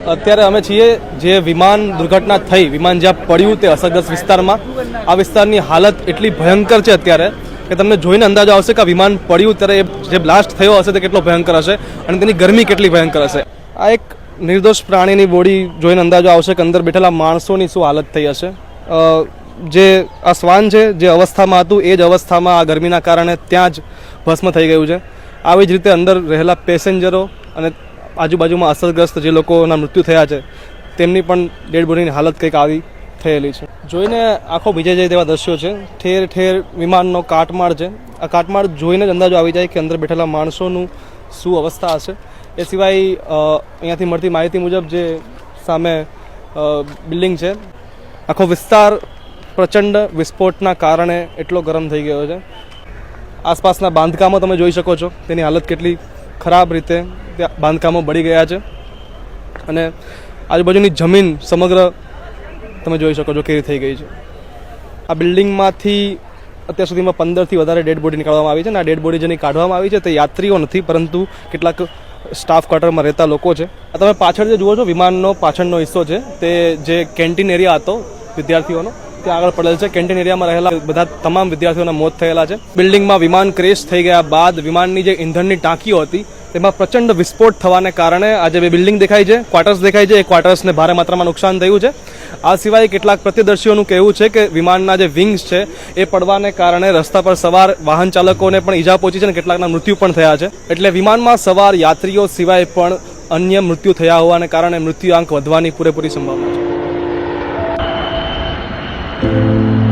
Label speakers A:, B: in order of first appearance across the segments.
A: અત્યારે અમે છીએ જે વિમાન દુર્ઘટના થઈ, વિમાન જ્યાં પડ્યું તે અસરગ્રસ્ત વિસ્તારમાં. આ વિસ્તારની હાલત એટલી ભયંકર છે અત્યારે કે તમને જોઈને અંદાજો આવશે કે વિમાન પડ્યું ત્યારે એ જે બ્લાસ્ટ થયો હશે તે કેટલો ભયંકર હશે અને તેની ગરમી કેટલી ભયંકર હશે. આ એક નિર્દોષ પ્રાણીની બોડી જોઈને અંદાજો આવશે કે અંદર બેઠેલા માણસોની શું હાલત થઈ હશે. જે આ શ્વાન છે, જે અવસ્થામાં હતું, એ જ અવસ્થામાં આ ગરમીના કારણે ત્યાં જ ભસ્મ થઈ ગયું છે. આવી જ રીતે અંદર રહેલા પેસેન્જરો અને આજુબાજુમાં અસરગ્રસ્ત જે લોકોના મૃત્યુ થયા છે, તેમની પણ ડેડ બોડીની હાલત કંઈક આવી થયેલી છે. જોઈને આખો ભીજાઈ જાય તેવા દ્રશ્યો છે. ઠેર ઠેર વિમાનનો કાટમાળ છે. આ કાટમાળ જોઈને જ અંદાજો આવી જાય કે અંદર બેઠેલા માણસોનું શું અવસ્થા હશે. એ સિવાય અહીંયાથી મળતી માહિતી મુજબ જે સામે બિલ્ડિંગ છે, આખો વિસ્તાર પ્રચંડ વિસ્ફોટના કારણે એટલો ગરમ થઈ ગયો છે. આસપાસના બાંધકામો તમે જોઈ શકો છો. તેની હાલત કેટલી ખરાબ રીતે ત્યાં બાંધકામો બળી ગયા છે. અને આજુબાજુની જમીન સમગ્ર તમે જોઈ શકો છો કેવી થઈ ગઈ છે. આ બિલ્ડિંગમાંથી અત્યાર સુધીમાં પંદરથી વધારે ડેડ બોડી નીકાળવામાં આવી છે અને આ ડેડ બોડી જેની કાઢવામાં આવી છે તે યાત્રીઓ નથી, પરંતુ કેટલાક સ્ટાફ ક્વાર્ટરમાં રહેતા લોકો છે. તમે પાછળ જે જુઓ છો, વિમાનનો પાછળનો હિસ્સો છે, તે જે કેન્ટીન એરિયા હતો વિદ્યાર્થીઓનો ત્યાં આગળ પડેલ છે. કેન્ટીન એરિયામાં રહેલા બધા તમામ વિદ્યાર્થીઓના મોત થયેલા છે. બિલ્ડિંગમાં વિમાન ક્રેશ થઈ ગયા બાદ વિમાનની જે ઇંધણની ટાંકીઓ હતી, તેમાં પ્રચંડ વિસ્ફોટ થવાને કારણે આજે બે બિલ્ડિંગ દેખાય છે. ક્વાર્ટર્સ દેખાય છે. એ ક્વાર્ટર્સને ભારે માત્રામાં નુકસાન થયું છે. આ સિવાય કેટલાક પ્રત્યદર્શીઓનું કહેવું છે કે વિમાનના જે વિંગ્સ છે, એ પડવાને કારણે રસ્તા પર સવાર વાહન ચાલકોને પણ ઈજા પહોંચી છે અને કેટલાકના મૃત્યુ પણ થયા છે. એટલે વિમાનમાં સવાર યાત્રીઓ સિવાય પણ અન્ય મૃત્યુ થયા હોવાને કારણે મૃત્યુઆંક વધવાની પૂરેપૂરી સંભાવના છે. Thank you.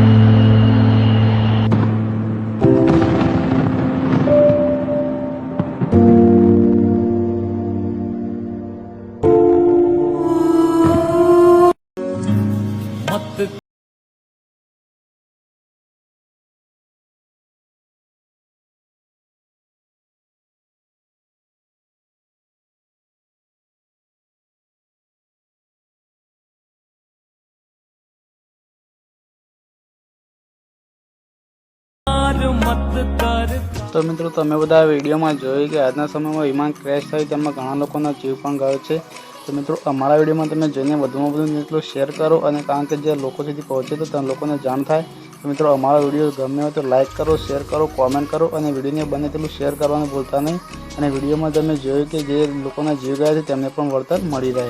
B: તો મિત્રો તમે બધા વિડીયોમાં જોયું કે આજના સમયમાં વિમાન ક્રેશ થયું તેમાં ઘણા લોકોના જીવ પણ ગયો છે. તો મિત્રો અમારા વિડીયોમાં તમે જોઈને વધુમાં વધુ જેટલું શેર કરો અને કારણ કે જે લોકો સુધી પહોંચે તો તમે લોકોને જાણ થાય. તો મિત્રો અમારો વીડિયો ગમે હોય તો લાઇક કરો શેર કરો કોમેન્ટ કરો અને વિડીયોને બને તેટલું શેર કરવાનું ભૂલતા નહીં. અને વિડીયોમાં તમે જોયું કે જે લોકોના જીવ ગયા છે તેમને પણ વળતર મળી રહે.